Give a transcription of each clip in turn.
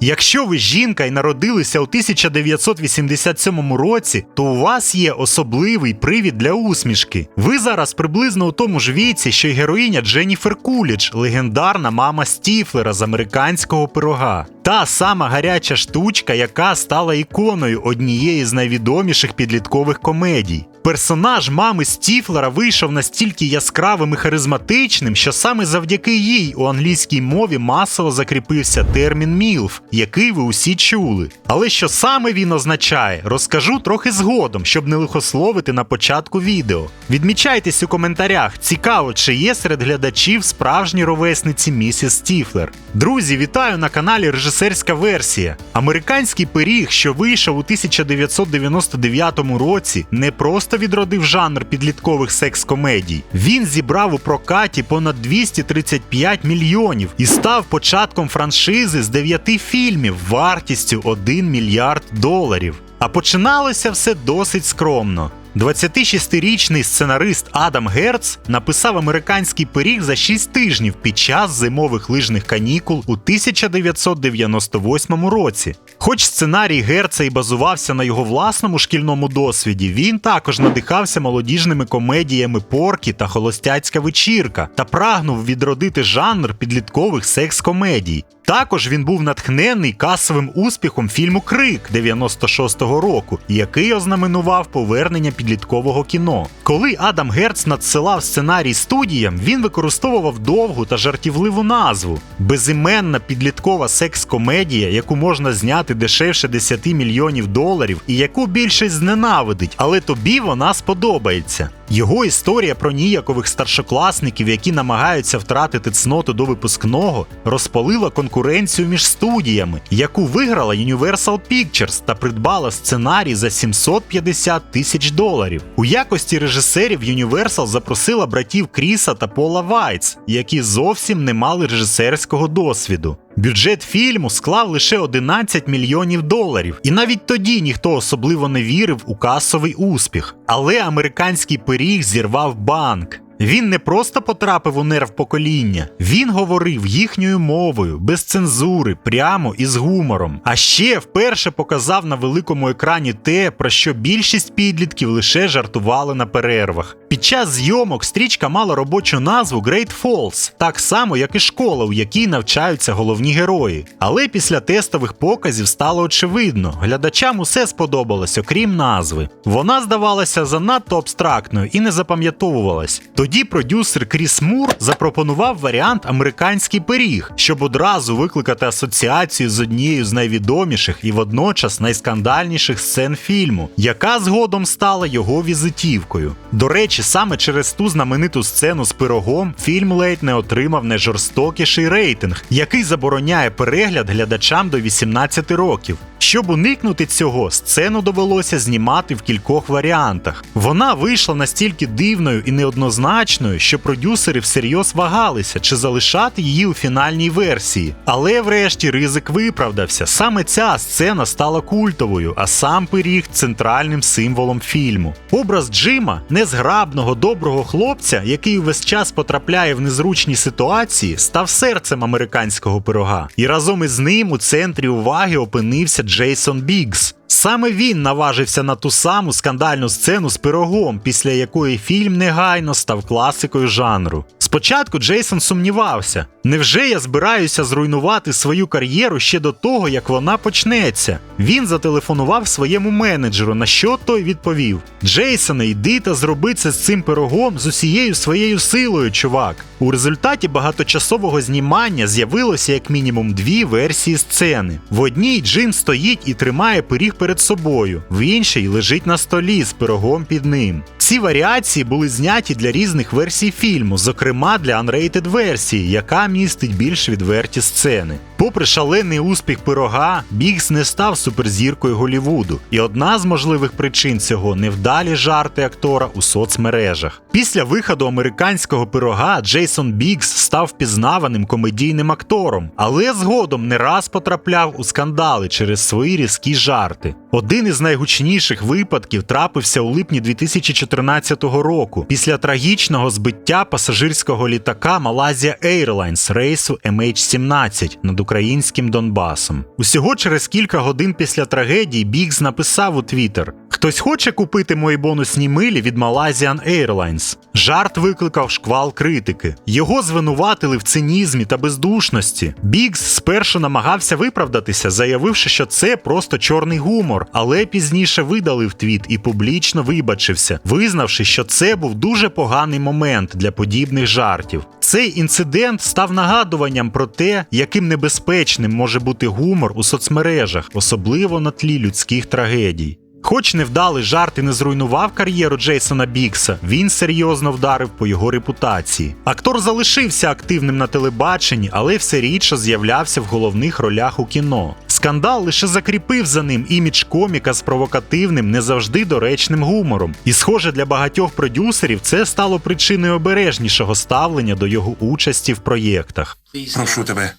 Якщо ви жінка і народилися у 1987 році, то у вас є особливий привід для усмішки. Ви зараз приблизно у тому ж віці, що й героїня Дженніфер Кулідж, легендарна мама Стіфлера з американського пирога. Та сама гаряча штучка, яка стала іконою однієї з найвідоміших підліткових комедій. Персонаж мами Стіфлера вийшов настільки яскравим і харизматичним, що саме завдяки їй у англійській мові масово закріпився термін мілф, який ви усі чули. Але що саме він означає, розкажу трохи згодом, щоб не лихословити на початку відео. Відмічайтесь у коментарях, цікаво, чи є серед глядачів справжні ровесниці місіс Стіфлер. Друзі, вітаю на каналі Режисерська версія. Американський пиріг, що вийшов у 1999 році, не просто відродив жанр підліткових секс-комедій. Він зібрав у прокаті понад 235 мільйонів і став початком франшизи з 9 фільмів вартістю 1 мільярд доларів. А починалося все досить скромно. 26-річний сценарист Адам Герц написав американський пиріг за 6 тижнів під час зимових лижних канікул у 1998 році. Хоч сценарій Герца і базувався на його власному шкільному досвіді, він також надихався молодіжними комедіями Поркі та Холостяцька вечірка та прагнув відродити жанр підліткових секс-комедій. Також він був натхнений касовим успіхом фільму Крик 96-го року, який ознаменував повернення підліткового кіно. Коли Адам Герц надсилав сценарій студіям, він використовував довгу та жартівливу назву безіменна підліткова секс-комедія, яку можна зняти дешевше 10 мільйонів доларів, і яку більшість зненавидить, але тобі вона сподобається. Його історія про ніякових старшокласників, які намагаються втратити цноту до випускного, розпалила конкуренцію між студіями, яку виграла Universal Pictures та придбала сценарій за 750 тисяч доларів. У якості режисерів Universal запросила братів Кріса та Пола Вайтс, які зовсім не мали режисерського досвіду. Бюджет фільму склав лише 11 мільйонів доларів, і навіть тоді ніхто особливо не вірив у касовий успіх. Але американський пиріг зірвав банк. Він не просто потрапив у нерв покоління, він говорив їхньою мовою, без цензури, прямо і з гумором. А ще вперше показав на великому екрані те, про що більшість підлітків лише жартували на перервах. Під час зйомок стрічка мала робочу назву Great Falls, так само, як і школа, у якій навчаються головні герої. Але після тестових показів стало очевидно, глядачам усе сподобалось, окрім назви. Вона здавалася занадто абстрактною і не запам'ятовувалась. Тоді продюсер Кріс Мур запропонував варіант американський пиріг, щоб одразу викликати асоціацію з однією з найвідоміших і водночас найскандальніших сцен фільму, яка згодом стала його візитівкою. До речі, саме через ту знамениту сцену з пирогом фільм ледь не отримав найжорстокіший рейтинг, який забороняє перегляд глядачам до 18 років. Щоб уникнути цього, сцену довелося знімати в кількох варіантах. Вона вийшла настільки дивною і неоднозначною, що продюсери всерйоз вагалися, чи залишати її у фінальній версії. Але врешті ризик виправдався. Саме ця сцена стала культовою, а сам пиріг центральним символом фільму. Образ Джима, незграбного доброго хлопця, який увесь час потрапляє в незручні ситуації, став серцем американського пирога. І разом із ним у центрі уваги опинився Джейсон Бігс. Саме він наважився на ту саму скандальну сцену з пирогом, після якої фільм негайно став класикою жанру. Спочатку Джейсон сумнівався: невже я збираюся зруйнувати свою кар'єру ще до того, як вона почнеться? Він зателефонував своєму менеджеру, на що той відповів: Джейсоне, йди та зроби це з цим пирогом з усією своєю силою, чувак. У результаті багаточасового знімання з'явилося як мінімум дві версії сцени. В одній Джим стоїть і тримає пиріг перед собою, в іншій лежить на столі з пирогом під ним. Ці варіації були зняті для різних версій фільму, зокрема для unrated версії, яка містить більш відверті сцени. Попри шалений успіх пирога, Бігс не став суперзіркою Голівуду, і одна з можливих причин цього невдалі жарти актора у соцмережах. Після виходу американського пирога Джейсон Бікс став пізнаваним комедійним актором, але згодом не раз потрапляв у скандали через свої різкі жарти. Один із найгучніших випадків трапився у липні 2014 року після трагічного збиття пасажирського літака Malaysia Airlines рейсу MH17 над українським Донбасом. Усього через кілька годин після трагедії Бікс написав у Твіттер: Хтось хоче купити мої бонусні милі від Malaysian Airlines? Жарт викликав шквал критики. Його звинуватили в цинізмі та бездушності. Бікс спершу намагався виправдатися, заявивши, що це просто чорний гумор, але пізніше видалив твіт і публічно вибачився, визнавши, що це був дуже поганий момент для подібних жартів. Цей інцидент став нагадуванням про те, яким небезпечним може бути гумор у соцмережах, особливо на тлі людських трагедій. Хоч невдалий жарт і не зруйнував кар'єру Джейсона Бікса, він серйозно вдарив по його репутації. Актор залишився активним на телебаченні, але все рідше з'являвся в головних ролях у кіно. Скандал лише закріпив за ним імідж коміка з провокативним, не завжди доречним гумором. І, схоже, для багатьох продюсерів це стало причиною обережнішого ставлення до його участі в проєктах. Прошу тебе,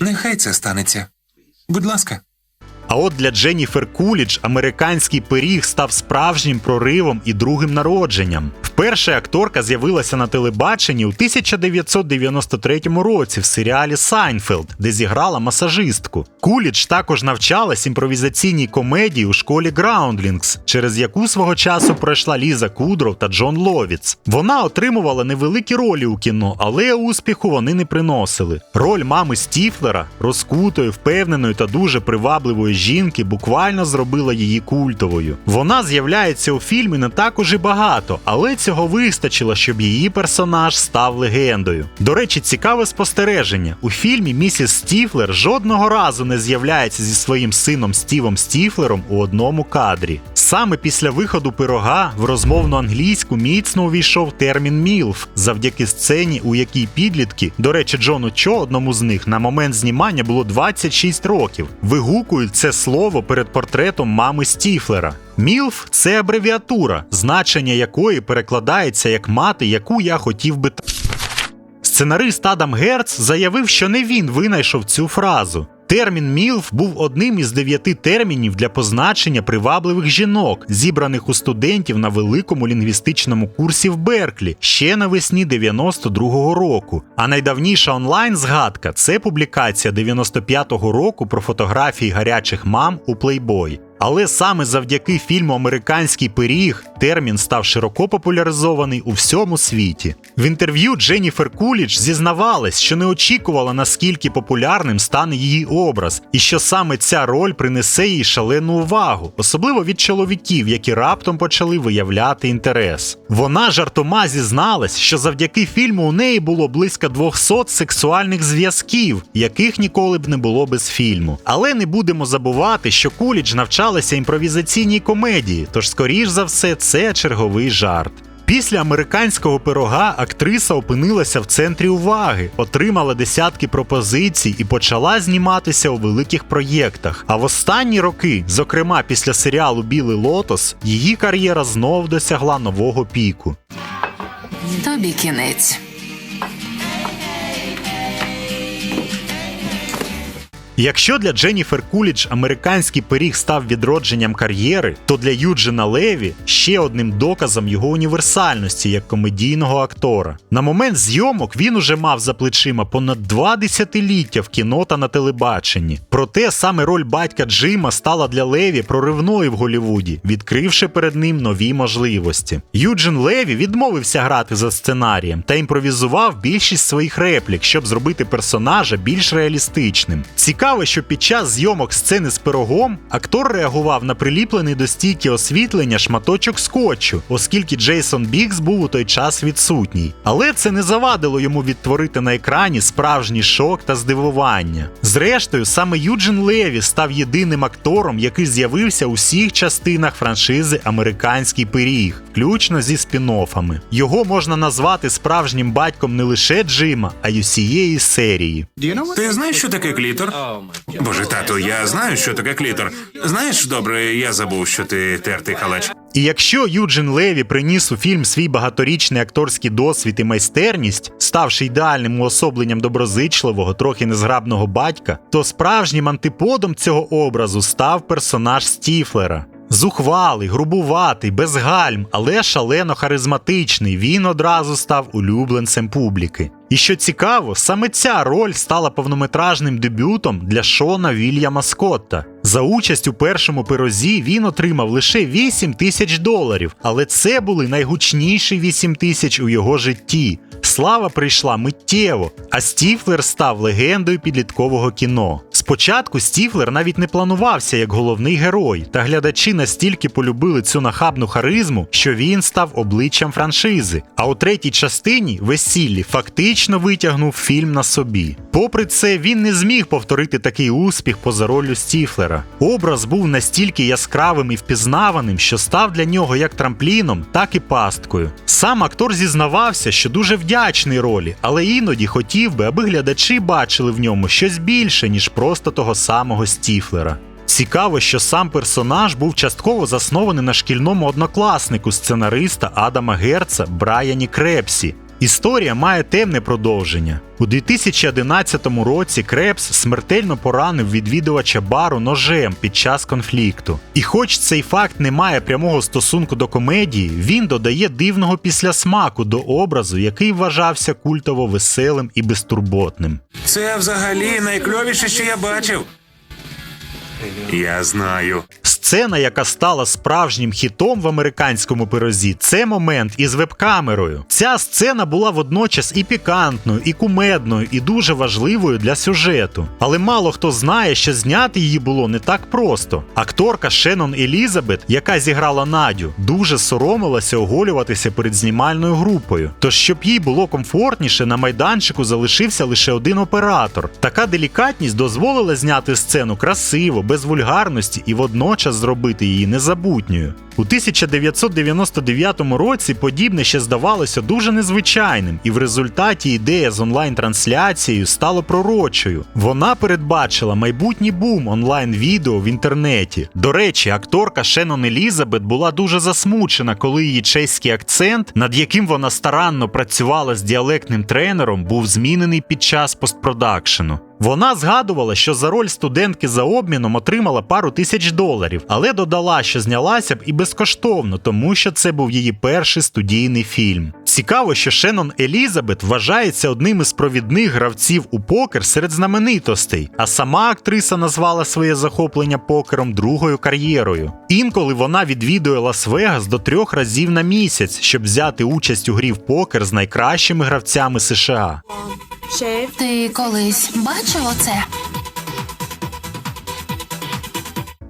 нехай це станеться. Будь ласка. А от для Дженніфер Кулідж американський пиріг став справжнім проривом і другим народженням. Вперше акторка з'явилася на телебаченні у 1993 році в серіалі Сайнфелд, де зіграла масажистку. Кулідж також навчалась імпровізаційній комедії у школі Граундлінгс, через яку свого часу пройшла Ліза Кудров та Джон Ловіц. Вона отримувала невеликі ролі у кіно, але успіху вони не приносили. Роль мами Стіфлера, розкутої, впевненої та дуже привабливої жінки буквально зробила її культовою. Вона з'являється у фільмі не так уже багато, але цього вистачило, щоб її персонаж став легендою. До речі, цікаве спостереження: у фільмі місіс Стіфлер жодного разу не з'являється зі своїм сином Стівом Стіфлером у одному кадрі. Саме після виходу пирога в розмовну англійську міцно увійшов термін мілф завдяки сцені, у якій підлітки, до речі, Джону Чо, одному з них, на момент знімання було 26 років. Вигукують це слово перед портретом мами Стіфлера. Мілф це абревіатура, значення якої перекладається як мати, яку я хотів би. Сценарист Адам Герц заявив, що не він винайшов цю фразу. Термін мілф був одним із дев'яти термінів для позначення привабливих жінок, зібраних у студентів на великому лінгвістичному курсі в Берклі ще навесні 92-го року. А найдавніша онлайн згадка це публікація 95-го року про фотографії гарячих мам у Playboy. Але саме завдяки фільму Американський пиріг термін став широко популяризований у всьому світі. В інтерв'ю Дженніфер Кулідж зізнавалась, що не очікувала, наскільки популярним стане її образ, і що саме ця роль принесе їй шалену увагу, особливо від чоловіків, які раптом почали виявляти інтерес. Вона жартома зізналась, що завдяки фільму у неї було близько 200 сексуальних зв'язків, яких ніколи б не було без фільму. Але не будемо забувати, що Кулідж навчалася імпровізаційній комедії, тож, скоріш за все, це черговий жарт. Після американського пирога актриса опинилася в центрі уваги, отримала десятки пропозицій і почала зніматися у великих проєктах. А в останні роки, зокрема після серіалу Білий Лотос, її кар'єра знов досягла нового піку. Тобі кінець. Якщо для Дженніфер Кулідж американський пиріг став відродженням кар'єри, то для Юджина Леві ще одним доказом його універсальності як комедійного актора. На момент зйомок він уже мав за плечима понад два десятиліття в кіно та на телебаченні. Проте саме роль батька Джима стала для Леві проривною в Голлівуді, відкривши перед ним нові можливості. Юджин Леві відмовився грати за сценарієм та імпровізував більшість своїх реплік, щоб зробити персонажа більш реалістичним. Цікаво, що під час зйомок сцени з пирогом актор реагував на приліплений до стійки освітлення шматочок скотчу, оскільки Джейсон Бікс був у той час відсутній. Але це не завадило йому відтворити на екрані справжній шок та здивування. Зрештою, саме Юджин Леві став єдиним актором, який з'явився у всіх частинах франшизи Американський пиріг, включно зі спін-оффами. Його можна назвати справжнім батьком не лише Джима, а й усієї серії. Ти знаєш, що таке клітор? Боже, тату, я знаю, що таке клітор. Знаєш, добре, я забув, що ти тертий халач. І якщо Юджин Леві приніс у фільм свій багаторічний акторський досвід і майстерність, ставши ідеальним уособленням доброзичливого, трохи незграбного батька, то справжнім антиподом цього образу став персонаж Стіфлера. Зухвалий, грубуватий, без гальм, але шалено харизматичний. Він одразу став улюбленцем публіки. І що цікаво, саме ця роль стала повнометражним дебютом для Шона Вільяма Скотта. За участь у першому пирозі він отримав лише 8 тисяч доларів, але це були найгучніші 8 тисяч у його житті. Слава прийшла миттєво, а Стіфлер став легендою підліткового кіно. Спочатку Стіфлер навіть не планувався як головний герой, та глядачі настільки полюбили цю нахабну харизму, що він став обличчям франшизи. А у третій частині весіллі фактично витягнув фільм на собі. Попри це, він не зміг повторити такий успіх поза роллю Стіфлера. Образ був настільки яскравим і впізнаваним, що став для нього як трампліном, так і пасткою. Сам актор зізнавався, що дуже вдячний ролі, але іноді хотів би, аби глядачі бачили в ньому щось більше, ніж просто того самого Стіфлера. Цікаво, що сам персонаж був частково заснований на шкільному однокласнику сценариста Адама Герца Брайані Крепсі. Історія має темне продовження. У 2011 році Крепс смертельно поранив відвідувача бару ножем під час конфлікту. І хоч цей факт не має прямого стосунку до комедії, він додає дивного післясмаку до образу, який вважався культово веселим і безтурботним. Це взагалі найкльовіше, що я бачив. Я знаю. Сцена, яка стала справжнім хітом в американському пирозі, це момент із веб-камерою. Ця сцена була водночас і пікантною, і кумедною, і дуже важливою для сюжету. Але мало хто знає, що зняти її було не так просто. Акторка Шеннон Елізабет, яка зіграла Надю, дуже соромилася оголюватися перед знімальною групою. Тож, щоб їй було комфортніше, на майданчику залишився лише один оператор. Така делікатність дозволила зняти сцену красиво, без вульгарності і водночас зробити її незабутньою. У 1999 році подібне ще здавалося дуже незвичайним, і в результаті ідея з онлайн-трансляцією стала пророчою. Вона передбачила майбутній бум онлайн-відео в інтернеті. До речі, акторка Шеннон Елізабет була дуже засмучена, коли її чеський акцент, над яким вона старанно працювала з діалектним тренером, був змінений під час постпродакшену. Вона згадувала, що за роль студентки за обміном отримала пару тисяч доларів, але додала, що знялася б і безкоштовно, тому що це був її перший студійний фільм. Цікаво, що Шеннон Елізабет вважається одним із провідних гравців у покер серед знаменитостей, а сама актриса назвала своє захоплення покером другою кар'єрою. Інколи вона відвідує Лас-Вегас до трьох разів на місяць, щоб взяти участь у грі в покер з найкращими гравцями США. Ти колись бачив оце?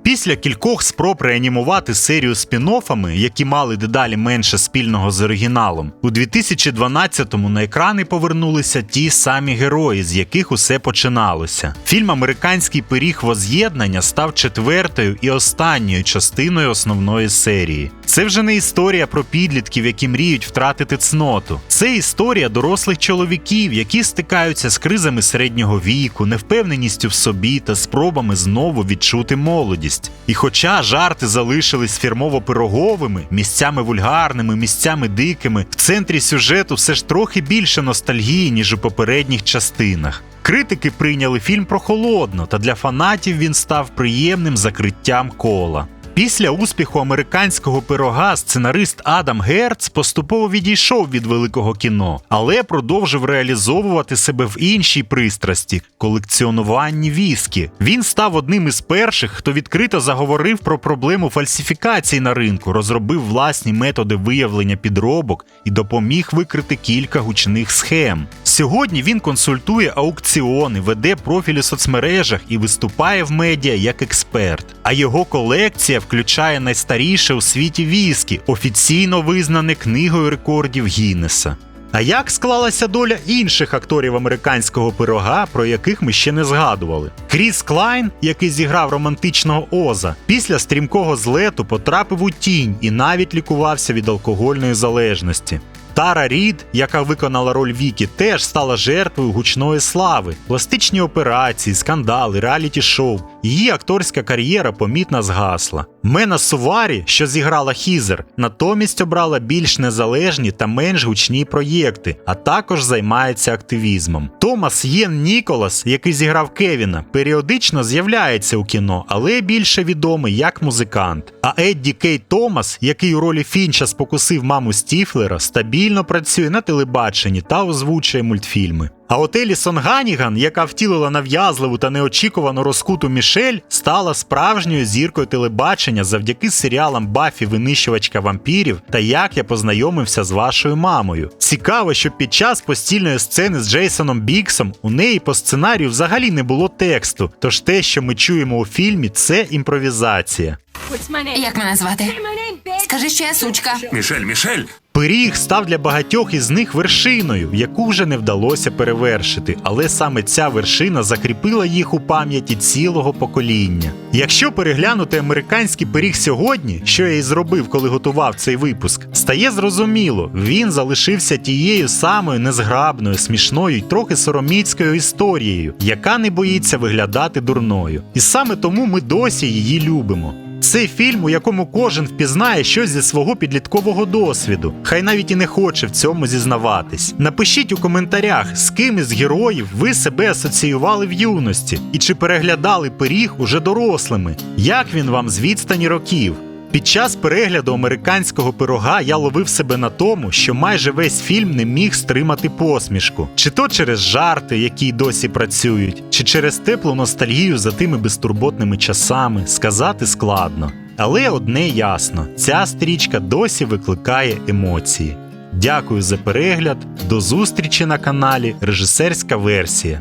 Після кількох спроб реанімувати серію спін-оффами, які мали дедалі менше спільного з оригіналом, у 2012-му на екрани повернулися ті самі герої, з яких усе починалося. Фільм Американський пиріг воз'єднання став четвертою і останньою частиною основної серії. Це вже не історія про підлітків, які мріють втратити цноту. Це історія дорослих чоловіків, які стикаються з кризами середнього віку, невпевненістю в собі та спробами знову відчути молодість. І хоча жарти залишились фірмово-пироговими, місцями вульгарними, місцями дикими, в центрі сюжету все ж трохи більше ностальгії, ніж у попередніх частинах. Критики прийняли фільм прохолодно, та для фанатів він став приємним закриттям кола. Після успіху американського пирога сценарист Адам Герц поступово відійшов від великого кіно, але продовжив реалізовувати себе в іншій пристрасті колекціонуванні віскі. Він став одним із перших, хто відкрито заговорив про проблему фальсифікацій на ринку, розробив власні методи виявлення підробок і допоміг викрити кілька гучних схем. Сьогодні він консультує аукціони, веде профілі в соцмережах і виступає в медіа як експерт. А його колекція включає найстаріше у світі віскі, офіційно визнане книгою рекордів Гіннеса. А як склалася доля інших акторів американського пирога, про яких ми ще не згадували? Кріс Клайн, який зіграв романтичного Оза, після стрімкого злету потрапив у тінь і навіть лікувався від алкогольної залежності. Тара Рід, яка виконала роль Вікі, теж стала жертвою гучної слави, пластичні операції, скандали, реаліті-шоу. Її акторська кар'єра помітно згасла. Мена Суварі, що зіграла Хізер, натомість обрала більш незалежні та менш гучні проєкти, а також займається активізмом. Томас Єн Ніколас, який зіграв Кевіна, періодично з'являється у кіно, але більше відомий як музикант. А Едді Кей Томас, який у ролі Фінча спокусив маму Стіфлера, стабільно працює на телебаченні та озвучує мультфільми. А от Елісон Ганіган, яка втілила нав'язливу та неочікувану розкуту Мішель, стала справжньою зіркою телебачення завдяки серіалам Бафі Винищувачка вампірів та як я познайомився з вашою мамою. Цікаво, що під час постільної сцени з Джейсоном Біксом у неї по сценарію взагалі не було тексту. Тож те, що ми чуємо у фільмі, це імпровізація. Як мене звати? Скажи, що я сучка. Мішель, Мішель! Пиріг став для багатьох із них вершиною, яку вже не вдалося перевершити, але саме ця вершина закріпила їх у пам'яті цілого покоління. Якщо переглянути американський пиріг сьогодні, що я і зробив, коли готував цей випуск, стає зрозуміло, він залишився тією самою незграбною, смішною й трохи сороміцькою історією, яка не боїться виглядати дурною. І саме тому ми досі її любимо. Це фільм, у якому кожен впізнає щось зі свого підліткового досвіду, хай навіть і не хоче в цьому зізнаватись. Напишіть у коментарях, з ким із героїв ви себе асоціювали в юності, і чи переглядали пиріг уже дорослими, як він вам з відстані років. Під час перегляду американського пирога я ловив себе на тому, що майже весь фільм не міг стримати посмішку, чи то через жарти, які досі працюють, чи через теплу ностальгію за тими безтурботними часами, сказати складно. Але одне ясно: ця стрічка досі викликає емоції. Дякую за перегляд, до зустрічі на каналі Режисерська версія.